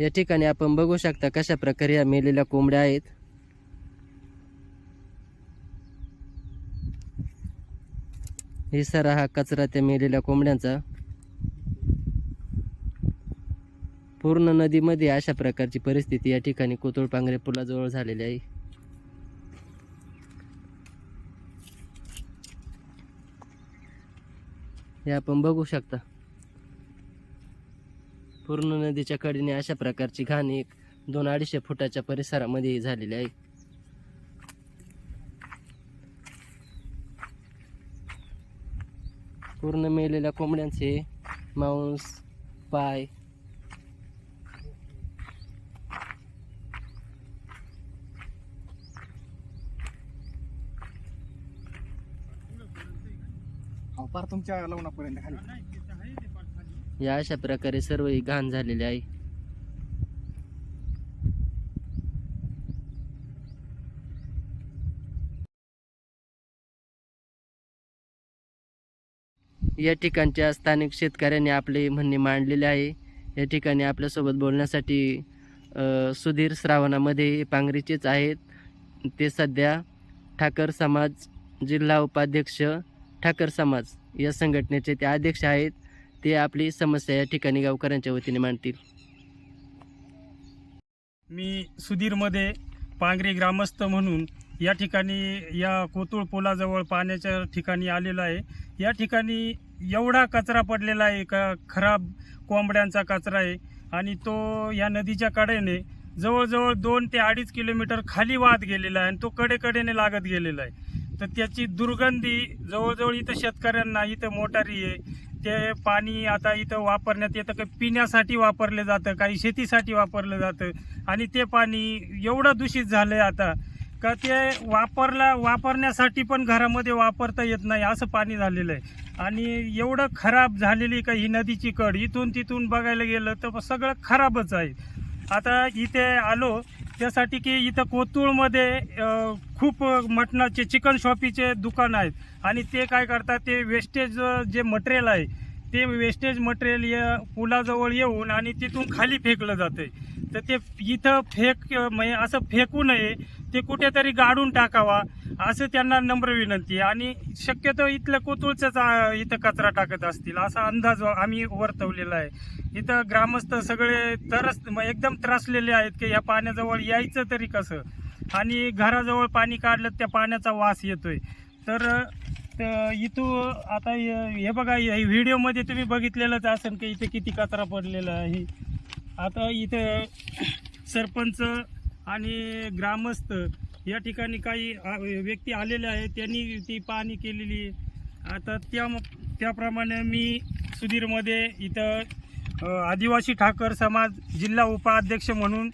या ठिकाणी आपण बघू शकता कशा प्रकारे या मेलेल्या कोंबड्या आहेत. हे सारा हा कचरा त्या मेलेल्या कोंबड्यांचा. पूर्ण नदीमध्ये अशा प्रकारची परिस्थिती या ठिकाणी कोतुळपांगरे पुलाजवळ झालेली आहे. हे आपण बघू शकता. पूर्ण नदीच्या कडेने अशा प्रकारची घाण एक दोन अडीचशे फुटाच्या परिसरामध्ये झालेली आहे. पूर्ण मेलेल्या कोंबड्यांचे मांस पाय पार तुमच्या लवणापर्यंत खाली. या अशा प्रकारे सर्व ही घाण झालेली आहे. या ठिकाणच्या स्थानिक शेतकऱ्यांनी आपले म्हणणे मांडलेले आहे. या ठिकाणी आपल्यासोबत बोलण्यासाठी सुधीर श्रावणामध्ये पांगरीचेच आहेत. ते सध्या ठाकर समाज जिल्हा उपाध्यक्ष ठाकर समाज या संघटनेचे ते अध्यक्ष आहेत. ते आपली समस्या या ठिकाणी गावकऱ्यांच्या वतीने मांडतील. मी सुधीरमध्ये पांगरे ग्रामस्थ म्हणून या ठिकाणी या कोतुळ पुलाजवळ पाण्याच्या ठिकाणी आलेलो आहे. या ठिकाणी एवढा कचरा पडलेला आहे का खराब कोंबड्यांचा कचरा आहे आणि तो या नदीच्या कडेने जवळजवळ दोन ते अडीच किलोमीटर खाली वाहत गेलेला आहे आणि तो कडेकडेने लागत गेलेला आहे. तर त्याची दुर्गंधी जवळजवळ इथं शेतकऱ्यांना इथं मोटारी आहे. ते पाणी आता इथं वापरण्यात येतं काही पिण्यासाठी वापरलं जातं काही शेतीसाठी वापरलं जातं. आणि ते पाणी एवढं दूषित झालंय आता का ते वापरला वापरण्यासाठी पण घरामध्ये वापरता येत नाही असं पाणी झालेलं आहे. आणि एवढं खराब झालेली का ही नदीची कड इथून तिथून बघायला गेलं तर सगळं खराबच आहे. आता इथे आलो त्यासाठी की इथं कोतुळमध्ये खूप मटणाचे चिकन शॉपीचे दुकान आहेत. आणि ते काय करतात ते वेस्टेज जे मटेरियल आहे ते वेस्टेज मटेरियल या पुलाजवळ येऊन आणि तिथून खाली फेकलं जाते तर ते इथं फेक म्हणजे असं फेकू नये ते कुठेतरी गाडून टाकावा असं त्यांना नम्र विनंती आणि शक्यतो इथलं कोतुळचाच इथं कचरा टाकत असतील असा अंदाज आम्ही वर्तवलेला आहे. इथं ग्रामस्थ सगळे तरस म्हणजे एकदम त्रासलेले आहेत की या पाण्याजवळ यायचं तरी कसं? आणि घराजवळ पाणी काढलं त्या पाण्याचा वास येतोय. तर तर इथं आता हे हे बघा व्हिडिओमध्ये तुम्ही बघितलेलंच असेल की इथे किती कचरा पडलेला आहे आता इथं सरपंच आणि ग्रामस्थ या ठिकाणी काही व्यक्ती आलेले आहेत त्यांनी ती पाहणी केलेली आहे. आता त्या त्याप्रमाणे मी सुधीरमध्ये इथं आदिवासी ठाकर समाज जिल्हा उपाध्यक्ष म्हणून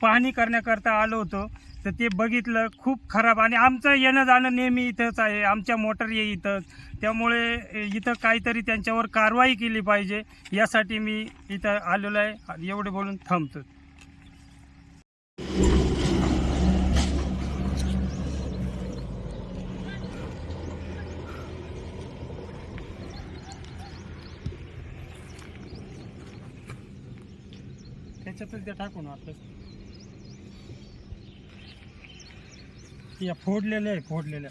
पाहणी करण्याकरता आलो होतो. तर ते बघितलं खूप खराब. आणि आमचं येणं जाणं नेहमी इथंच आहे. आमच्या मोटर ये इथंच. त्यामुळे इथं काहीतरी त्यांच्यावर कारवाई केली पाहिजे. यासाठी मी इथं आलेलो आहे. एवढे बोलून थांबतो. त्याच्यातच ते टाकून आपलं. या फोडलेल्या आहे फोडलेल्या.